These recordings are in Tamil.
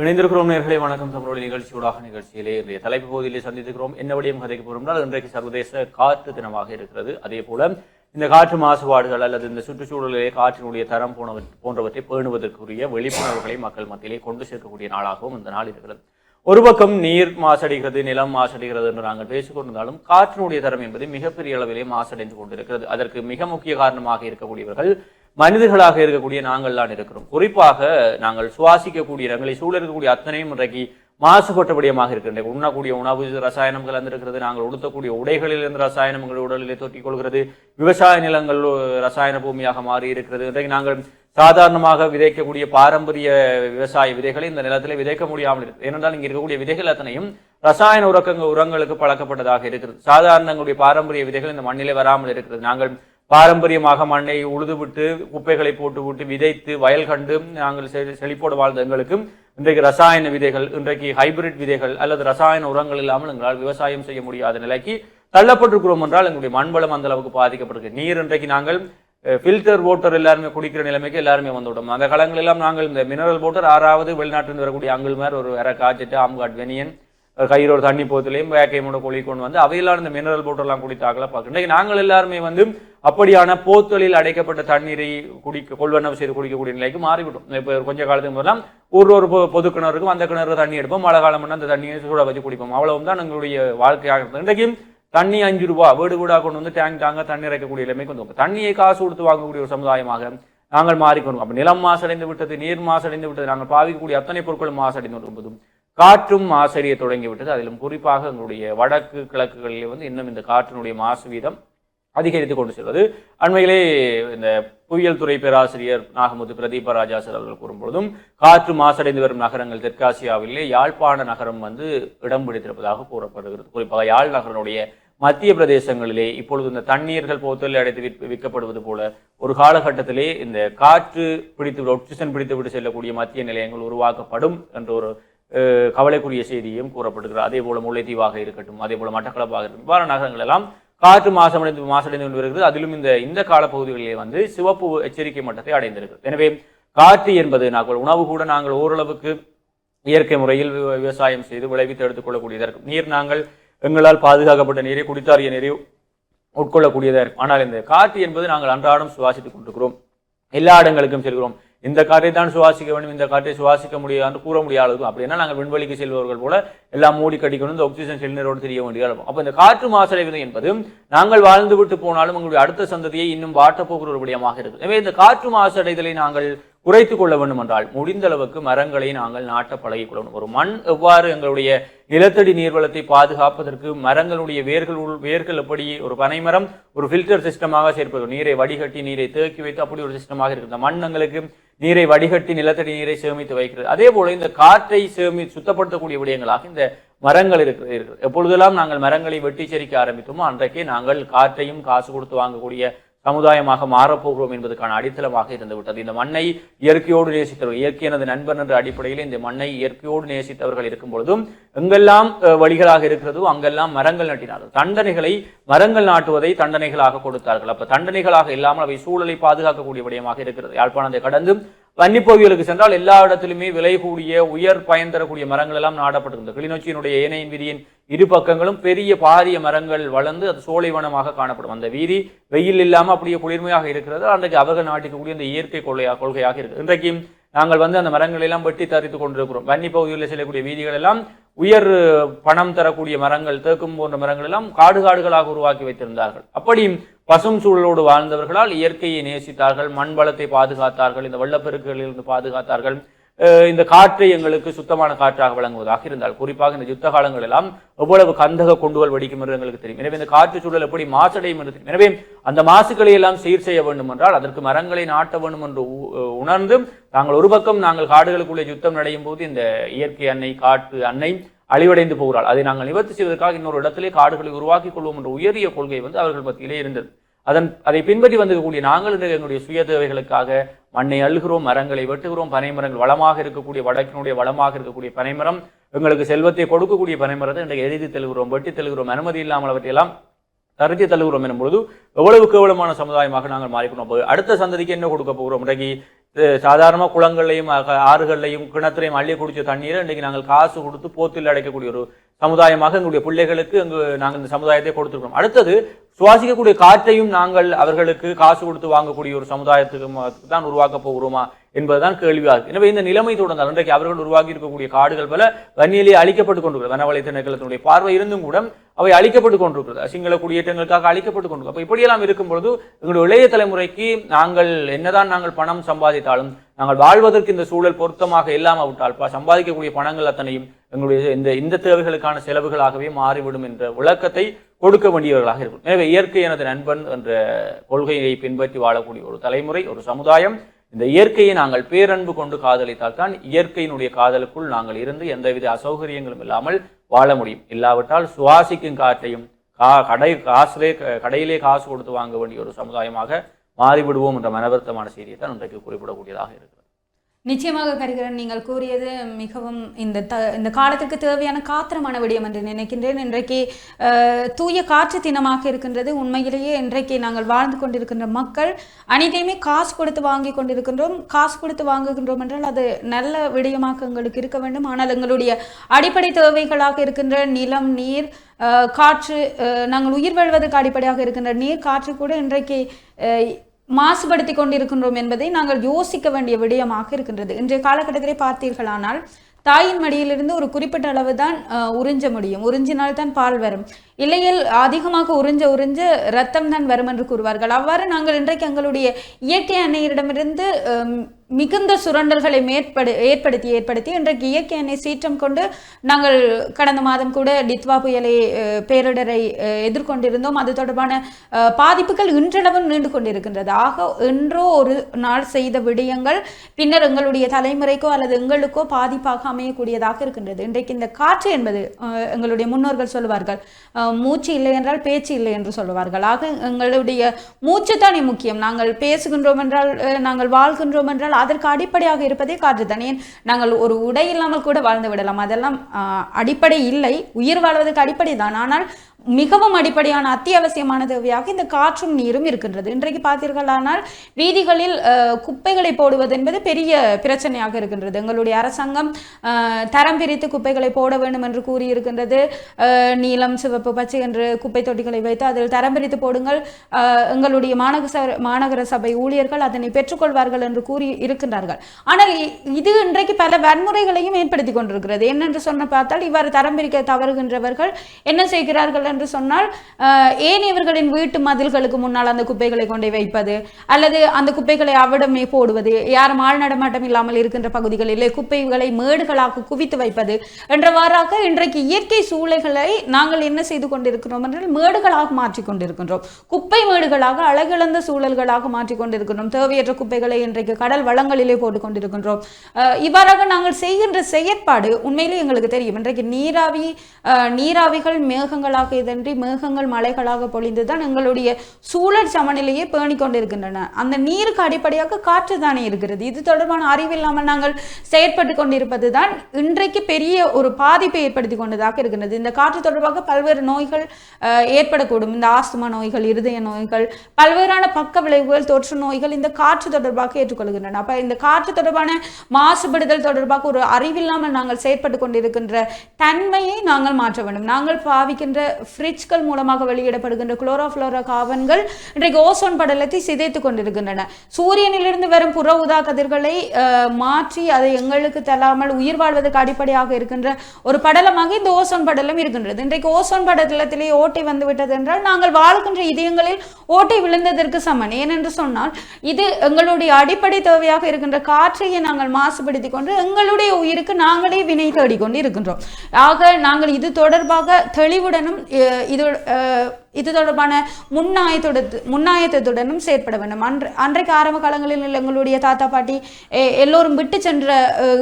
இணைந்திருக்கிறோம் நேர்களை வணக்கம். தமிழோட நிகழ்ச்சியூடாக நிகழ்ச்சியிலே இன்றைய தலைப்பு பகுதியிலே சந்தித்திருக்கிறோம். என்ன வழியும் கதைக்கு போகிறோம்னால் இன்றைக்கு சர்வதேச காற்று தினமாக இருக்கிறது. அதே போல இந்த காற்று மாசுபாடுகள் அல்லது இந்த சுற்றுச்சூழலிலே காற்றினுடைய தரம் போன போன்றவற்றை பேணுவதற்குரிய விழிப்புணர்வுகளை மக்கள் மத்தியிலே கொண்டு சேர்க்கக்கூடிய நாளாகவும் இந்த நாள் இருக்கிறது. ஒரு பக்கம் நீர் மாசடைகிறது நிலம் மாசடைகிறது என்று நாங்கள் பேசிக்கொண்டிருந்தாலும் காற்றினுடைய தரம் என்பது மிகப்பெரிய அளவிலே மாசடைந்து கொண்டிருக்கிறது. அதற்கு மிக முக்கிய காரணமாக இருக்கக்கூடியவர்கள் மனிதர்களாக இருக்கக்கூடிய நாங்கள் தான் இருக்கிறோம். குறிப்பாக நாங்கள் சுவாசிக்கக்கூடிய இடங்களை சூழ இருக்கக்கூடிய அத்தனையும் இன்றைக்கு மாசுபட்டபடியமாக இருக்கின்றன. உண்ணக்கூடிய உணவு ரசாயனம் கலந்திருக்கிறது நாங்கள் உடுத்தக்கூடிய உடைகளிலிருந்து ரசாயனம் எங்கள் உடலிலே தொற்றிக் கொள்கிறது. விவசாய நிலங்கள் ரசாயன பூமியாக மாறி இருக்கிறது. இன்றைக்கு நாங்கள் சாதாரணமாக விதைக்கக்கூடிய பாரம்பரிய விவசாய விதைகளை இந்த நிலத்தில் விதைக்க முடியாமல் இருக்கு. ஏனென்றால் இங்கே இருக்கக்கூடிய விதைகள் அத்தனையும் ரசாயன உரக்கங்க உரங்களுக்கு பழக்கப்பட்டதாக இருக்கிறது. சாதாரணங்களுடைய பாரம்பரிய விதைகள் இந்த மண்ணிலே வராமல் இருக்கிறது. நாங்கள் பாரம்பரியமாக மண்ணை உழுதுவிட்டு குப்பைகளை போட்டுவிட்டு விதைத்து வயல் கண்டு நாங்கள் செ- செழிப்போடு வாழ்ந்த எங்களுக்கும் இன்றைக்கு ரசாயன விதைகள் இன்றைக்கு ஹைபிரிட் விதைகள் அல்லது ரசாயன உரங்கள் இல்லாமல் எங்களால் விவசாயம் செய்ய முடியாத நிலைக்கு தள்ளப்பட்டிருக்கிறோம் என்றால் எங்களுடைய மண்வளம் அந்த அளவுக்கு பாதிக்கப்படுது நீர் இன்றைக்கு நாங்கள் ஃபில்டர் வாட்டர் எல்லாருமே குடிக்கிற நிலைமைக்கு எல்லாருமே வந்துவிட்டோம் அந்த காலங்களெல்லாம் நாங்கள் இந்த மினரல் வாட்டர் ஆறாவது வெளிநாட்டிலிருந்து வரக்கூடிய அங்கிள் மாதிரி ஒரு வேற காஜெட்டு ஆம்காட் வெனியன் கையில் ஒரு தண்ணி போத்துலையும் வேக்கையமோட கொழி கொண்டு வந்து அவையெல்லாம் இந்த மினரல் போட்டெல்லாம் குடித்தாக்கலாம் பார்க்கணும். இன்றைக்கு நாங்கள் எல்லாருமே வந்து அப்படியான போத்தலில் அடைக்கப்பட்ட தண்ணீரை குடிக்க கொள்வனவு செய்து குடிக்கக்கூடிய நிலைக்கு மாறிவிட்டோம். இப்போ கொஞ்ச காலத்துக்கு முதலாம் ஒரு ஒரு பொது கிணறுக்கும் அந்த கிணறு தண்ணி எடுப்போம். மழை காலம் அந்த தண்ணியை சூட வச்சு குடிப்போம். அவ்வளவு தான் எங்களுடைய வாழ்க்கையாக இருந்தது இன்றைக்கும் தண்ணி அஞ்சு ரூபா வீடு வீடாக கொண்டு வந்து டேங்க் தாங்க தண்ணி இறைக்கக்கூடிய நிலைமைக்கு வந்து தண்ணியை காசு கொடுத்து வாங்கக்கூடிய ஒரு சமுதாயமாக நாங்கள் மாறிக்கொண்டோம். அப்போ நிலம் மாசடைந்து விட்டது நீர் மாசடைந்து விட்டது நாங்கள் பாவிக்கக்கூடிய அத்தனை பொருட்களும் மாசடைந்து வரும்போதும் காற்றும் மாசடைய தொடங்கி விட்டது அதிலும் குறிப்பாக எங்களுடைய வடக்கு கிழக்குகளில் வந்து இன்னும் இந்த காற்றினுடைய மாசு வீதம் அதிகரித்து கொண்டு செல்வது. அண்மையிலே இந்த புவியியல் துறை பேராசிரியர் நாகமுத்து பிரதீப ராஜா சார் அவர்கள் கூறும்பொழுதும் காற்று மாசடைந்து வரும் நகரங்கள் தெற்காசியாவிலே யாழ்ப்பாண நகரம் வந்து இடம் பிடித்திருப்பதாக கூறப்படுகிறது. குறிப்பாக யாழ் நகரனுடைய மத்திய பிரதேசங்களிலே இப்பொழுது இந்த தண்ணீர்கள் போத்தல் அடைத்து விற்கப்படுவது போல ஒரு காலகட்டத்திலே இந்த காற்று பிடித்து ஆக்சிஜன் பிடித்து விட்டு செல்லக்கூடிய மத்திய நிலையங்கள் உருவாக்கப்படும் என்ற ஒரு கவலைக்குரிய செய்தியும் கூறப்படுகிறது. அதே போல முல்லைத்தீவாக இருக்கட்டும் அதே போல மட்டக்களப்பாக இருக்கட்டும் இவ்வாறு நகரங்கள் எல்லாம் காற்று மாசமடைந்து மாசடைந்து கொண்டு வருகிறது. அதிலும் இந்த இந்த காலப்பகுதிகளிலே வந்து சிவப்பு எச்சரிக்கை மட்டத்தை அடைந்திருக்கிறது. எனவே காற்று என்பது நாங்கள் உணவு கூட நாங்கள் ஓரளவுக்கு இயற்கை முறையில் விவ- விவசாயம் செய்து விளைவித்து எடுத்துக்கொள்ளக்கூடியதாக இருக்கும் நீர் நாங்கள் எங்களால் பாதுகாக்கப்பட்ட நீரை குடித்தாரிய நீரை உட்கொள்ளக்கூடியதாக இருக்கும் ஆனால் இந்த காற்று என்பது நாங்கள் அன்றாடம் சுவாசித்துக் கொண்டிருக்கிறோம். எல்லா இடங்களுக்கும் செல்கிறோம். இந்த காற்றை தான் சுவாசிக்க வேண்டும் இந்த காற்றை சுவாசிக்க முடியாது கூற முடியாது அப்படின்னா நாங்கள் விண்வெளிக்கு செல்பவர்கள் போல எல்லாம் மூடி கட்டிக்கணும் இந்த ஆக்சிஜன் சிலிண்டரோடு தெரிய வேண்டிய இருக்கும் அப்போ இந்த காற்று மாசடைவது என்பது நாங்கள் வாழ்ந்து விட்டு போனாலும் உங்களுடைய அடுத்த சந்ததியை இன்னும் வாட்டப்போகிற ஒரு விடயமாக இருக்குது. எனவே இந்த காற்று மாசடைதலை நாங்கள் குறைத்து கொள்ள வேண்டும் என்றால் முடிந்த அளவுக்கு மரங்களை நாங்கள் நாட்ட பழகிக் வேண்டும் ஒரு மண் எவ்வாறு எங்களுடைய நிலத்தடி நீர்வளத்தை பாதுகாப்பதற்கு மரங்களுடைய வேர்கள் உள் வேர்கள் எப்படி ஒரு பனைமரம் ஒரு ஃபில்டர் சிஸ்டமாக சேர்ப்பது நீரை வடிகட்டி நீரை தேக்கி வைத்து அப்படி ஒரு சிஸ்டமாக இருக்குது இந்த மண் எங்களுக்கு நீரை வடிகட்டி நிலத்தடி நீரை சேமித்து வைக்கிறது. அதே போல இந்த காற்றை சேமி சுத்தப்படுத்தக்கூடிய விடயங்களாக இந்த மரங்கள் இருக்கிறது இருக்கிறது எப்பொழுதெல்லாம் நாங்கள் மரங்களை வெட்டி செரிக்க ஆரம்பித்தோமோ அன்றைக்கே நாங்கள் காற்றையும் காசு கொடுத்து வாங்கக்கூடிய சமுதாயமாக மாறப்போகிறோம் என்பதற்கான அடித்தளமாக இருந்துவிட்டது. இந்த மண்ணை இயற்கையோடு நேசித்தவர்கள் இயற்கை எனது நண்பன் என்ற அடிப்படையில் இந்த மண்ணை இயற்கையோடு நேசித்தவர்கள் இருக்கும் பொழுதும் எங்கெல்லாம் வழிகளாக இருக்கிறதோ அங்கெல்லாம் மரங்கள் நட்டினார்கள். தண்டனைகளை மரங்கள் நாட்டுவதை தண்டனைகளாக கொடுத்தார்கள். அப்ப தண்டனைகளாக இல்லாமல் அவை சூழலை பாதுகாக்கக்கூடிய விடயமாக இருக்கிறது. யாழ்ப்பாணத்தை கடந்து வன்னிப்பகுதிகளுக்கு சென்றால் எல்லா இடத்திலுமே விலை கூடிய உயர் பயன் தரக்கூடிய மரங்கள் எல்லாம் நாடப்பட்டிருந்தது. கிளிநொச்சியினுடைய ஏனையின் விதியின் இரு பக்கங்களும் பெரிய பாரிய மரங்கள் வளர்ந்து அது சோலைவனமாக காணப்படும். அந்த வீதி வெயில் இல்லாமல் அப்படியே குளிர்மையாக இருக்கிறது. அன்றைக்கு அவர்கள் நாட்டிக்கக்கூடிய அந்த இயற்கை கொள்ளையா கொள்கையாக இருக்குது. இன்றைக்கு நாங்கள் வந்து அந்த மரங்களை எல்லாம் வெட்டி தரித்து கொண்டிருக்கிறோம். வன்னி பகுதியில் செல்லக்கூடிய வீதிகள் எல்லாம் உயர் பணம் தரக்கூடிய மரங்கள் தேக்கும் போன்ற மரங்கள் எல்லாம் காடு காடுகளாக உருவாக்கி வைத்திருந்தார்கள். அப்படி பசும் சூழலோடு வாழ்ந்தவர்களால் இயற்கையை நேசித்தார்கள் மண் வளத்தை பாதுகாத்தார்கள் இந்த வெள்ளப்பெருக்குகளிலிருந்து பாதுகாத்தார்கள். இந்த காற்றை எங்களுக்கு சுத்தமான காற்றாக வழங்குவதாக இருந்தால் குறிப்பாக இந்த யுத்த காலங்கள் எல்லாம் எவ்வளவு கந்தக கொண்டுகள் வெடிக்கும் என்று எங்களுக்கு தெரியும். எனவே இந்த காற்று சூழல் எப்படி மாசடையும் என்று தெரியும். எனவே அந்த மாசுகளை எல்லாம் சீர் செய்ய வேண்டும் என்றால் அதற்கு மரங்களை நாட்ட வேண்டும் என்று உணர்ந்தும் உணர்ந்து நாங்கள் ஒரு பக்கம் நாங்கள் காடுகளுக்குள்ளே யுத்தம் நடையும் போது இந்த இயற்கை அன்னை காட்டு அன்னை அழிவடைந்து போகிறாள். அதை நாங்கள் நிவர்த்தி செய்வதற்காக இன்னொரு இடத்திலே காடுகளை உருவாக்கிக் கொள்வோம் என்ற உயரிய கொள்கை வந்து அவர்கள் மத்தியிலே இருந்தது. அதன் அதை பின்பற்றி வந்திருக்கக்கூடிய நாங்கள் எங்களுடைய சுய தேவைகளுக்காக மண்ணை அழுகிறோம் மரங்களை வெட்டுகிறோம் பனைமரங்கள் வளமாக இருக்கக்கூடிய வடக்கினுடைய வளமாக இருக்கக்கூடிய பனைமரம் எங்களுக்கு செல்வத்தை கொடுக்கக்கூடிய பனைமரத்தை இன்றைக்கு எழுதி தெழுகிறோம் வெட்டி தெழுகிறோம் அனுமதி இல்லாமல் அவற்றையெல்லாம் தருத்தி தழுகிறோம் எனும்பொழுது எவ்வளவு கேவலமான சமுதாயமாக நாங்கள் மாறிக்கணும் அடுத்த சந்ததிக்கு என்ன கொடுக்க போகிறோம்? இன்றைக்கு சாதாரணமாக குளங்கள்லையும் ஆறுகள்லையும் கிணத்துலையும் அள்ளி குடிச்ச தண்ணீரை இன்றைக்கு நாங்கள் காசு கொடுத்து போத்தில் அடைக்கக்கூடிய ஒரு சமுதாயமாக எங்களுடைய பிள்ளைகளுக்கு அங்கு நாங்கள் இந்த சமுதாயத்தை கொடுத்துருக்கோம் அடுத்தது சுவாசிக்கக்கூடிய காற்றையும் நாங்கள் அவர்களுக்கு காசு கொடுத்து வாங்கக்கூடிய ஒரு சமுதாயத்துக்கு தான் உருவாக்க போகிறோமா? என்பதுதான் கேள்வியாக எனவே இந்த நிலைமை தொடர்ந்தால் இன்றைக்கு அவர்கள் உருவாகி இருக்கக்கூடிய காடுகள் பல வன்னியிலே அழிக்கப்பட்டு கொண்டிருக்கிறது. வனவளை திணைக்களத்தினுடைய பார்வை இருந்தும் கூட அவை அழிக்கப்பட்டு கொண்டிருக்கிறது. சிங்கள குடியேற்றங்களுக்காக அழிக்கப்பட்டு கொண்டிருக்கிறது அப்போ இப்படியெல்லாம் இருக்கும் பொழுது எங்களுடைய இளைய தலைமுறைக்கு நாங்கள் என்னதான் நாங்கள் பணம் சம்பாதித்தாலும் நாங்கள் வாழ்வதற்கு இந்த சூழல் பொருத்தமாக இல்லாமல் விட்டால் சம்பாதிக்கக்கூடிய பணங்கள் அத்தனையும் எங்களுடைய இந்த இந்த தேவைகளுக்கான செலவுகளாகவே மாறிவிடும் என்ற விளக்கத்தை கொடுக்க வேண்டியவர்களாக இருக்கும் எனவே இயற்கை எனது நண்பன் என்ற கொள்கையை பின்பற்றி வாழக்கூடிய ஒரு தலைமுறை ஒரு சமுதாயம். இந்த இயற்கையை நாங்கள் பேரன்பு கொண்டு காதலித்தால் தான் இயற்கையினுடைய காதலுக்குள் நாங்கள் இருந்து எந்தவித அசௌகரியங்களும் இல்லாமல் வாழ முடியும். இல்லாவிட்டால் சுவாசிக்கும் காற்றையும் கா கடை காசுலே க- கடையிலே காசு கொடுத்து வாங்க வேண்டிய ஒரு சமுதாயமாக மாறிவிடுவோம் என்ற மனவருத்தமான செய்தியை தான் இன்றைக்கு குறிப்பிடக்கூடியதாக இருக்கிறது. நிச்சயமாக கரிகரன் நீங்கள் கூறியது மிகவும் இந்த த இந்த காலத்திற்கு தேவையான காத்திரமான விடயம் என்று நினைக்கின்றேன். இன்றைக்கு தூய காற்று தினமாக இருக்கின்றது. உண்மையிலேயே இன்றைக்கு நாங்கள் வாழ்ந்து கொண்டிருக்கின்ற மக்கள் அனைத்தையுமே காசு கொடுத்து வாங்கி கொண்டிருக்கின்றோம். காசு கொடுத்து வாங்குகின்றோம் என்றால் அது நல்ல விடயமாக எங்களுக்கு இருக்க வேண்டும். ஆனால் எங்களுடைய அடிப்படை தேவைகளாக இருக்கின்ற நிலம் நீர் காற்று நாங்கள் உயிர் வாழ்வதற்கு அடிப்படையாக இருக்கின்ற நீர் காற்று கூட இன்றைக்கு மாசுபடுத்தி கொண்டிருக்கின்றோம் என்பதை நாங்கள் யோசிக்க வேண்டிய விடயமாக இருக்கின்றது. இன்றைய காலகட்டத்திலே பார்த்தீர்களானால் தாயின் மடியிலிருந்து ஒரு குறிப்பிட்ட அளவு தான் உறிஞ்ச முடியும். உறிஞ்சினால் தான் பால் வரும். இல்லையில் அதிகமாக உறிஞ்ச உறிஞ்ச ரத்தம் தான் வரும் என்று கூறுவார்கள். அவ்வாறு நாங்கள் இன்றைக்கு எங்களுடைய இயற்கை அன்னையரிடமிருந்து மிகுந்த சுரண்டல்களை மேற்படு ஏற்படுத்தி ஏற்படுத்தி இன்றைக்கு இயற்கை எண்ணெய் சீற்றம் கொண்டு நாங்கள் கடந்த மாதம் கூட டித்வா புயலை பேரிடரை எதிர்கொண்டிருந்தோம். அது தொடர்பான பாதிப்புகள் இன்றளவும் நீண்டு கொண்டிருக்கின்றது. ஆக என்றோ ஒரு நாள் செய்த விடயங்கள் பின்னர் எங்களுடைய தலைமுறைக்கோ அல்லது எங்களுக்கோ பாதிப்பாக அமையக்கூடியதாக இருக்கின்றது. இன்றைக்கு இந்த காற்று என்பது எங்களுடைய முன்னோர்கள் சொல்லுவார்கள். மூச்சு இல்லை என்றால் பேச்சு இல்லை என்று சொல்லுவார்கள். ஆக எங்களுடைய மூச்சு தானே முக்கியம். நாங்கள் பேசுகின்றோம் என்றால் நாங்கள் வாழ்கின்றோம் என்றால் அதற்கு அடிப்படையாக இருப்பதே காற்று தானே நாங்கள் ஒரு உடை இல்லாமல் கூட வாழ்ந்து விடலாம். அதெல்லாம் அடிப்படை இல்லை. உயிர் வாழ்வதற்கு அடிப்படை தான் ஆனால் மிகவும் அடிப்படையான அத்தியாவசியமான தேவையாக இந்த காற்றும் நீரும் இருக்கின்றது. இன்றைக்கு பார்த்தீர்களானால் வீதிகளில் குப்பைகளை போடுவது என்பது பெரிய பிரச்சனையாக இருக்கின்றது. எங்களுடைய அரசாங்கம் தரம் பிரித்து குப்பைகளை போட வேண்டும் என்று கூறியிருக்கின்றது. நீலம் சிவப்பு பச்சை என்று குப்பை தொட்டிகளை வைத்து அதில் தரம் பிரித்து போடுங்கள். எங்களுடைய மாநகர ச- மாநகர சபை ஊழியர்கள் அதனை பெற்றுக்கொள்வார்கள் என்று கூறி இருக்கின்றார்கள். ஆனால் இ- இது இன்றைக்கு பல வன்முறைகளையும் ஏற்படுத்தி கொண்டிருக்கிறது. என்னென்று சொன்ன பார்த்தால் இவ்வாறு தரம் பிரிக்க தவறுகின்றவர்கள் என்ன செய்கிறார்கள் என்று சொன்னால் ஏன் ஏனையவர்களின் வீட்டு மதில்களுக்கு முன்னால் அந்த குப்பைகளை கொண்டு வைப்பது? அல்லது அந்த குப்பைகளை அவிடமே போடுவது? யாரும் ஆள் நடமாட்டம் இல்லாமல் இருக்கின்ற பகுதிகளிலே குப்பைகளை மேடுகளாக குவித்து வைப்பது? என்றவாறாக இன்றைக்கு இயற்கை சூளைகளை நாங்கள் என்ன செய்து கொண்டிருக்கிறோம் என்றால் மேடுகளாக மாற்றிக் கொண்டிருக்கின்றோம். குப்பை மேடுகளாக அழகிழந்த சூழல்களாக மாற்றிக் கொண்டிருக்கின்றோம். தேவையற்ற குப்பைகளை இன்றைக்கு கடல் வளங்களிலே போட்டுக் கொண்டிருக்கின்றோம். இவ்வாறாக நாங்கள் செய்கின்ற செயற்பாடு உண்மையிலே எங்களுக்கு தெரியும். இன்றைக்கு நீராவி நீராவிகள் மேகங்களாக இதன்றி மேகங்கள் மலைகளாக பொழிந்துதான் எங்களுடைய சூழல் சமநிலையை பேணிக் கொண்டிருக்கின்றன. அந்த நீருக்கு அடிப்படையாக காற்று தானே இருக்கிறது. இது தொடர்பான அறிவில்லாமல் நாங்கள் செயற்பட்டு கொண்டிருப்பது தான் இன்றைக்கு பெரிய ஒரு பாதிப்பை ஏற்படுத்தி கொண்டதாக இருக்கின்றது. இந்த காற்று தொடர்பாக பல்வேறு நோய்கள் ஏற்படக்கூடும். இந்த ஆஸ்துமா நோய்கள் இருதய நோய்கள் பல்வேறான பக்க விளைவுகள் தொற்று நோய்கள் இந்த காற்று தொடர்பாக ஏற்றுக்கொள்கின்றன. அப்ப இந்த காற்று தொடர்பான மாசுபடுதல் தொடர்பாக ஒரு அறிவில்லாமல் நாங்கள் செயற்பட்டு கொண்டிருக்கின்ற தன்மையை நாங்கள் மாற்ற வேண்டும். நாங்கள் பாவிக்கின்ற ஃப்ரிட்ஜ்கள் மூலமாக வெளியிடப்படுகின்ற குளோரோஃப்ளோரோ கார்பன்கள் இன்றைக்கு ஓசோன் படலத்தை சிதைத்துக் கொண்டிருக்கின்றன. சூரியனிலிருந்து வரும் புற உதா கதிர்களை மாற்றி அதை எங்களுக்கு தராமல் உயிர் வாழ்வதற்கு அடிப்படையாக இருக்கின்ற ஒரு படலமாக இந்த ஓசோன் படலம் இருக்கின்றது. இன்றைக்கு ஓசோன் படலத்திலே ஓட்டை வந்து விட்டது என்றால் நாங்கள் வாழ்கின்ற இதயங்களில் ஓட்டை விழுந்ததற்கு சமன். ஏனென்று சொன்னால் இது எங்களுடைய அடிப்படை தேவையாக இருக்கின்ற காற்றையை நாங்கள் மாசுபடுத்தி கொண்டு எங்களுடைய உயிருக்கு நாங்களே வினை தேடிக்கொண்டு இருக்கின்றோம் ஆக நாங்கள் இது தொடர்பாக தெளிவுடனும் Eh, ieder uh, இது தொடர்பான முன்னாயத்தோட முன்னாயத்துடனும் செயற்பட வேண்டும். அன்று அன்றைக்கு ஆரம்ப காலங்களில் எங்களுடைய தாத்தா பாட்டி எல்லோரும் விட்டு சென்ற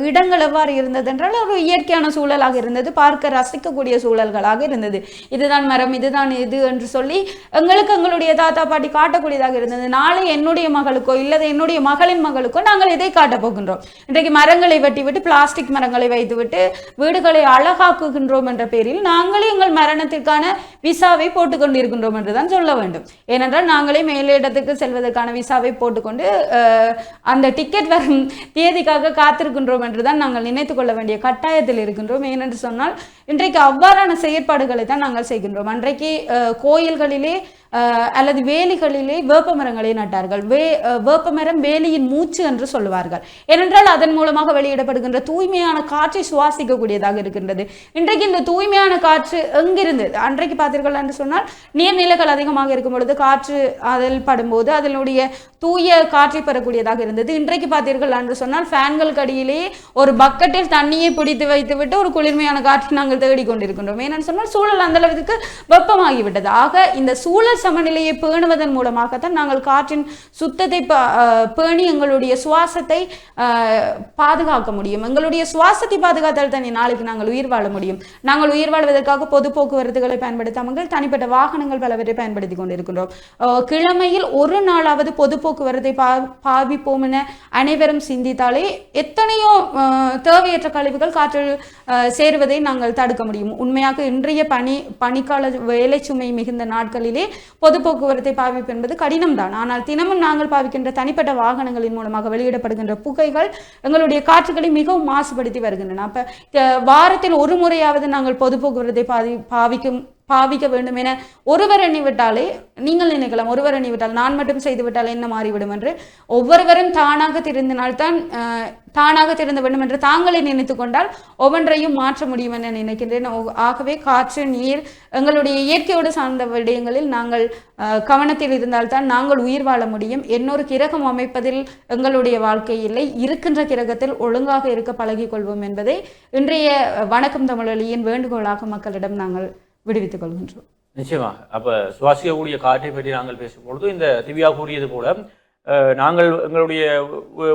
இடங்கள் எவ்வாறு இருந்தது என்றால் ஒரு இயற்கையான சூழலாக இருந்தது. பார்க்க ரசிக்கக்கூடிய சூழல்களாக இருந்தது. இதுதான் மரம் இதுதான் இது என்று சொல்லி எங்களுக்கு எங்களுடைய தாத்தா பாட்டி காட்டக்கூடியதாக இருந்தது. நாளை என்னுடைய மகளுக்கோ இல்லது என்னுடைய மகளின் மகளுக்கோ நாங்கள் இதை காட்டப் போகின்றோம். இன்றைக்கு மரங்களை வெட்டிவிட்டு பிளாஸ்டிக் மரங்களை வைத்துவிட்டு வீடுகளை அழகாக்குகின்றோம் என்ற பேரில் நாங்களே எங்கள் மரணத்திற்கான விசாவை போட்டுக்கொண்டு கொண்டிருக்கின்றோம் என்றுதான் சொல்ல வேண்டும். ஏனென்றால் நாங்களே மேலிடத்துக்கு செல்வதற்கான விசாவை போட்டுக்கொண்டு அந்த டிக்கெட் வரும் தேதிக்காக காத்திருக்கின்றோம் என்றுதான் நாங்கள் நினைத்துக் கொள்ள வேண்டிய கட்டாயத்தில் இருக்கின்றோம். ஏனென்று சொன்னால் இன்றைக்கு அவ்வாறான செயற்பாடுகளை தான் நாங்கள் செய்கின்றோம். அன்றைக்கு கோயில்களிலே அல்லது வேலிகளிலே வேப்ப மரங்களை நட்டார்கள். வே வேப்ப மரம் வேலியின் மூச்சு என்று சொல்லுவார்கள். ஏனென்றால் அதன் மூலமாக வெளியிடப்படுகின்ற தூய்மையான காற்றை சுவாசிக்கக்கூடியதாக இருக்கின்றது. இன்றைக்கு இந்த தூய்மையான காற்று எங்கிருந்து அன்றைக்கு பார்த்தீர்கள் என்று சொன்னால் நீர்நிலைகள் அதிகமாக இருக்கும் பொழுது காற்று அதில் படும்போது அதனுடைய தூய காற்றை பெறக்கூடியதாக இருந்தது. இன்றைக்கு பார்த்தீர்கள் என்று சொன்னால் ஃபேன்களுக்கு அடியிலேயே ஒரு பக்கெட்டில் தண்ணியை பிடித்து வைத்துவிட்டு ஒரு குளிர்மையான காற்றை நாங்கள் தேடிக் கொண்டிருக்கின்றோம் சொன்னால் சூழல் அந்த அளவுக்கு வெப்பமாகிவிட்டது. ஆக இந்த சூழல் சமநிலையை பேணுவதன் மூலமாகத்தான் நாங்கள் காற்றின் சுத்தத்தை பேணி எங்களுடைய சுவாசத்தை பாதுகாக்க முடியும். எங்களுடைய சுவாசத்தை பாதுகாத்தால் தானே நாளைக்கு நாங்கள் உயிர் வாழ முடியும். நாங்கள் உயிர் வாழ்வதற்காக பொது போக்குவரத்துகளை பயன்படுத்தாமல் தனிப்பட்ட வாகனங்கள் பலவற்றை பயன்படுத்தி கொண்டிருக்கின்றோம். கிழமையில் ஒரு நாளாவது பொது போக்குவரத்தை பா பாவிப்போம் என அனைவரும் சிந்தித்தாலே எத்தனையோ தேவையற்ற கழிவுகள் காற்றில் சேருவதை நாங்கள் தடுக்க முடியும். உண்மையாக இன்றைய பனி பனிக்கால வேலை சுமை மிகுந்த நாட்களிலே பொது போக்குவரத்தை பாவிப்பு என்பது கடினம்தான். ஆனால் தினமும் நாங்கள் பாவிக்கின்ற தனிப்பட்ட வாகனங்களின் மூலமாக வெளியிடப்படுகின்ற புகைகள் எங்களுடைய காற்றுகளை மிகவும் மாசுபடுத்தி வருகின்றன. அப்ப வாரத்தில் ஒரு முறையாவது நாங்கள் பொது போக்குவரத்தை பாவி பாவிக்கும் பாவிக்க வேண்டும் என ஒருவர் எண்ணிவிட்டாலே நீங்கள் நினைக்கலாம் ஒருவர் எண்ணிவிட்டால் நான் மட்டும் செய்து விட்டால் என்ன மாறிவிடும் என்று. ஒவ்வொருவரும் தானாக திருந்தினால்தான் தானாக திருந்த வேண்டும் என்று தாங்களே நினைத்து கொண்டால் ஒவ்வொன்றையும் மாற்ற முடியும் என நினைக்கின்றேன். ஓ- ஆகவே காற்று நீர் எங்களுடைய இயற்கையோடு சார்ந்த விடயங்களில் நாங்கள் கவனத்தில் இருந்தால்தான் நாங்கள் உயிர் வாழ முடியும். இன்னொரு கிரகம் அமைப்பதில் எங்களுடைய வாழ்க்கை இல்லை. இருக்கின்ற கிரகத்தில் ஒழுங்காக இருக்க பழகிக் கொள்வோம் என்பதை இன்றைய வணக்கம் தமிழொலியின் வேண்டுகோளாக மக்களிடம் நாங்கள் விடுவித்துக் கொள்கின்றோம் நிச்சயமாக. அப்ப சுவாசிக்கக்கூடிய காற்றை பற்றி நாங்கள் பேசும்பொழுது இந்த திவ்யா கூறியது போல நாங்கள் எங்களுடைய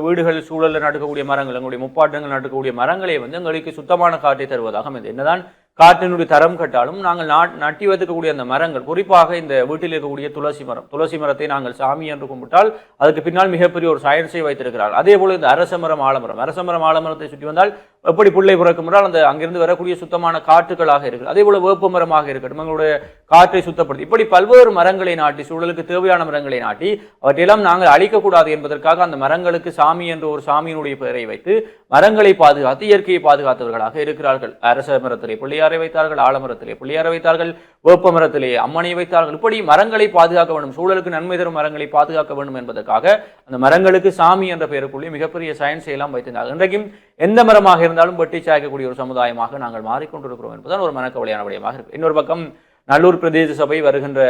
வீடுகள் சூழலில் நடக்கக்கூடிய மரங்கள் எங்களுடைய முப்பாட்டங்கள் நடக்கக்கூடிய மரங்களே வந்து எங்களுக்கு சுத்தமான காற்றை தருவதாக அமைந்தது என்னதான் காற்றினுடைய தரம் கட்டாலும் நாங்கள் நாட் நட்டி வைக்கக்கூடிய அந்த மரங்கள் குறிப்பாக இந்த வீட்டில் இருக்கக்கூடிய துளசி மரம் துளசி மரத்தை நாங்கள் சாமி என்று கும்பிட்டால் அதுக்கு பின்னால் மிகப்பெரிய ஒரு சயின்ஸை வைத்திருக்கிறார். அதே போல இந்த அரச மரம் ஆலமரம் அரச மரம் ஆலமரத்தை சுற்றி வந்தால் எப்படி பிள்ளை பிறக்கும் என்றால் அந்த அங்கிருந்து வரக்கூடிய சுத்தமான காற்றுகளாக இருக்குது அதே போல வேப்ப மரமாக இருக்கட்டும் எங்களுடைய காற்றை சுத்தப்படுத்தி. இப்படி பல்வேறு மரங்களை நாட்டி சூழலுக்கு தேவையான மரங்களை நாட்டி அவற்றையெல்லாம் நாங்கள் அழிக்கக்கூடாது என்பதற்காக அந்த மரங்களுக்கு சாமி என்ற ஒரு சாமியினுடைய பெயரை வைத்து மரங்களை பாதுகாத்து இயற்கையை பாதுகாத்தவர்களாக இருக்கிறார்கள். அரச மரத்திலே பிள்ளையாரை வைத்தார்கள் ஆலமரத்திலே பிள்ளையாரை வைத்தார்கள் வேப்ப மரத்திலே அம்மனை வைத்தார்கள். இப்படி மரங்களை பாதுகாக்க வேண்டும் சூழலுக்கு நன்மை தரும் மரங்களை பாதுகாக்க வேண்டும் என்பதற்காக அந்த மரங்களுக்கு சாமி என்ற பெயருக்குள்ளே மிகப்பெரிய சயின்ஸை எல்லாம் வைத்திருந்தார்கள். இன்றைக்கும் எந்த மரமாக இருந்தாலும் வெட்டி சாய்க்கக்கூடிய ஒரு சமுதாயமாக நாங்கள் மாறிக்கொண்டிருக்கிறோம் என்பதுதான் ஒரு மனக்கவலையான விடயமாக இருக்கு. இன்னொரு பக்கம் நல்லூர் பிரதேச சபை வருகின்ற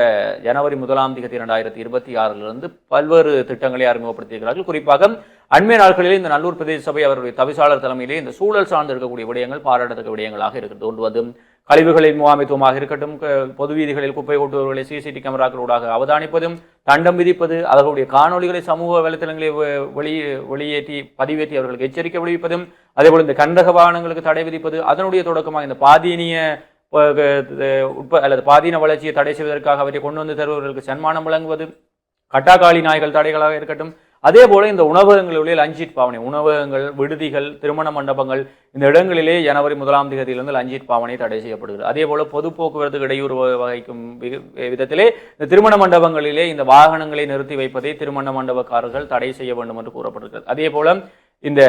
ஜனவரி முதலாம் தேதி இரண்டாயிரத்தி இருபத்தி ஆறிலிருந்து பல்வேறு திட்டங்களை அறிமுகப்படுத்தியிருக்கிறார்கள். குறிப்பாக அண்மை நாட்களிலே இந்த நல்லூர் பிரதேச சபை அவருடைய தவிசாளர் தலைமையிலே இந்த சூழல் சார்ந்து இருக்கக்கூடிய விடயங்கள் பாராட்டத்தக்க விடயங்களாக இருக்கிறது ஒன்று வந்து கழிவுகளின் முகாமைத்துவமாக இருக்கட்டும் பொது வீதிகளில் குப்பை கொட்டுபவர்களை சிசிடி கேமராக்களூடாக அவதானிப்பதும் தண்டம் விதிப்பது அவர்களுடைய காணொளிகளை சமூக வலைத்தளங்களை வெளியே வெளியேற்றி பதிவேற்றி அவர்களுக்கு எச்சரிக்கை விடுவிப்பதும் அதேபோல் இந்த கண்டக வாகனங்களுக்கு தடை விதிப்பது அதனுடைய தொடக்கமாக இந்த பாதீனிய உட்ப அல்லது பாதீன வளர்ச்சியை தடை செய்வதற்காக அவற்றை கொண்டு வந்து தருபவர்களுக்கு சன்மானம் வழங்குவது கட்டாக்காளி நாய்கள் தடைகளாக இருக்கட்டும் அதே போல இந்த உணவகங்களிலே லஞ்சிட் பாவனை உணவகங்கள் விடுதிகள் திருமண மண்டபங்கள் இந்த இடங்களிலே ஜனவரி முதலாம் தேதியிலிருந்து லஞ்சிட் பாவனை தடை செய்யப்படுகிறது. அதே போல பொது போக்குவரத்துக்கு இடையூறு வகைக்கும் வகிக்கும் வி- விதத்திலே இந்த திருமண மண்டபங்களிலே இந்த வாகனங்களை நிறுத்தி வைப்பதை திருமண மண்டபக்காரர்கள் தடை செய்ய வேண்டும் என்று கூறப்படுகிறது அதே போல இந்த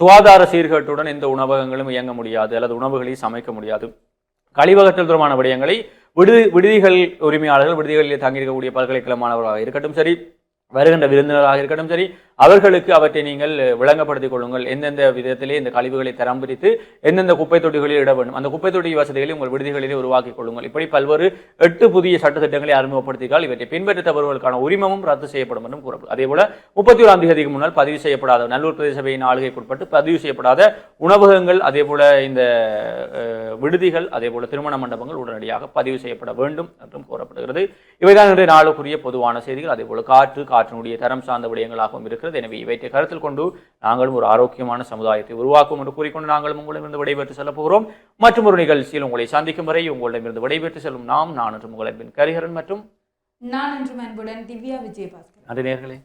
சுகாதார சீர்கேட்டுடன் எந்த உணவகங்களும் இயங்க முடியாது அல்லது உணவுகளை சமைக்க முடியாது. கழிவகத்தில் தொடர்பான விடயங்களை விடுதி விடுதிகள் உரிமையாளர்கள் விடுதிகளில் தங்கியிருக்கக்கூடிய பல்கலைக்கழக மாணவர்களாக இருக்கட்டும் சரி வருகின்ற விருந்தினராக இருக்கட்டும் சரி அவர்களுக்கு அவற்றை நீங்கள் விளங்கப்படுத்திக் கொள்ளுங்கள். எந்தெந்த விதத்திலே இந்த கழிவுகளை தரம் பிரித்து எந்தெந்த குப்பை தொட்டிகளில் இட வேண்டும். அந்த குப்பை தொட்டி வசதிகளை உங்கள் விடுதிகளிலே உருவாக்கிக் கொள்ளுங்கள். இப்படி பல்வேறு எட்டு புதிய சட்டத்திட்டங்களை அறிமுகப்படுத்தினால் இவற்றை பின்பற்றி உரிமமும் ரத்து செய்யப்படும் என்றும் கூறப்படும். அதே போல முப்பத்தி ஓராம் தேதிக்கு முன்னால் பதிவு செய்யப்படாத நல்லூர் பிரதேச சபையின் ஆளுகைக்குட்பட்டு பதிவு செய்யப்படாத உணவகங்கள் அதே போல இந்த விடுதிகள் அதே போல திருமண மண்டபங்கள் உடனடியாக பதிவு செய்யப்பட வேண்டும் என்றும் கூறப்படுகிறது. இவைதான் இன்றைய நாளுக்குரிய பொதுவான செய்திகள். அதே போல காற்று காற்றினுடைய தரம் சார்ந்த விடயங்களாகவும் இருக்கிறது. எனவே இவற்றை கருத்தில் கொண்டு நாங்களும் ஒரு ஆரோக்கியமான சமுதாயத்தை உருவாக்கும் என்று கூறிக்கொண்டு நாங்களும் உங்களிடமிருந்து விடைபெற்று செல்ல போகிறோம். மற்றும் ஒரு நிகழ்ச்சியில் உங்களை சந்திக்கும் வரை உங்களிடமிருந்து விடைபெற்று செல்லும் நாம் நான் மற்றும் உங்கள் அன்பின் கரிஹரன் மற்றும் நான் என்று அன்புடன் திவ்யா விஜயபாஸ்கர். நன்றி நேர்களே.